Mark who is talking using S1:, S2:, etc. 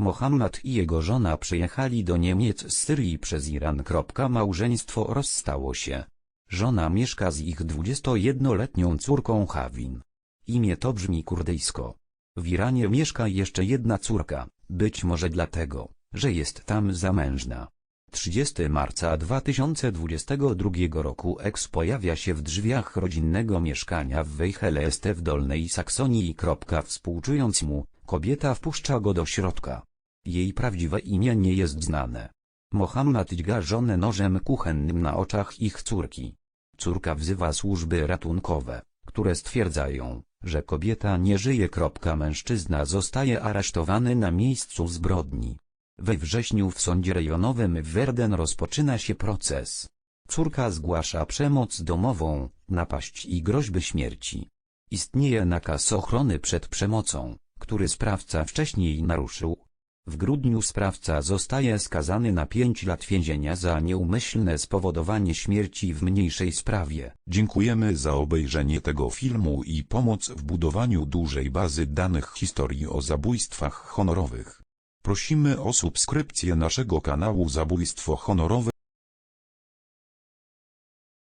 S1: Mohammad i jego żona przyjechali do Niemiec z Syrii przez Iran. Małżeństwo rozstało się. Żona mieszka z ich 21-letnią córką Hawin. Imię to brzmi kurdyjsko. W Iranie mieszka jeszcze jedna córka, być może dlatego, że jest tam zamężna. 30 marca 2022 roku Ex pojawia się w drzwiach rodzinnego mieszkania w Wejheleste w Dolnej Saksonii. Współczując mu, kobieta wpuszcza go do środka. Jej prawdziwe imię nie jest znane. Mohammad dźga żonę nożem kuchennym na oczach ich córki. Córka wzywa służby ratunkowe, które stwierdzają, że kobieta nie żyje. Mężczyzna zostaje aresztowany na miejscu zbrodni. We wrześniu w sądzie rejonowym w Verden rozpoczyna się proces. Córka zgłasza przemoc domową, napaść i groźby śmierci. Istnieje nakaz ochrony przed przemocą, który sprawca wcześniej naruszył. W grudniu sprawca zostaje skazany na 5 lat więzienia za nieumyślne spowodowanie śmierci w mniejszej sprawie.
S2: Dziękujemy za obejrzenie tego filmu i pomoc w budowaniu dużej bazy danych historii o zabójstwach honorowych. Prosimy o subskrypcję naszego kanału Zabójstwo Honorowe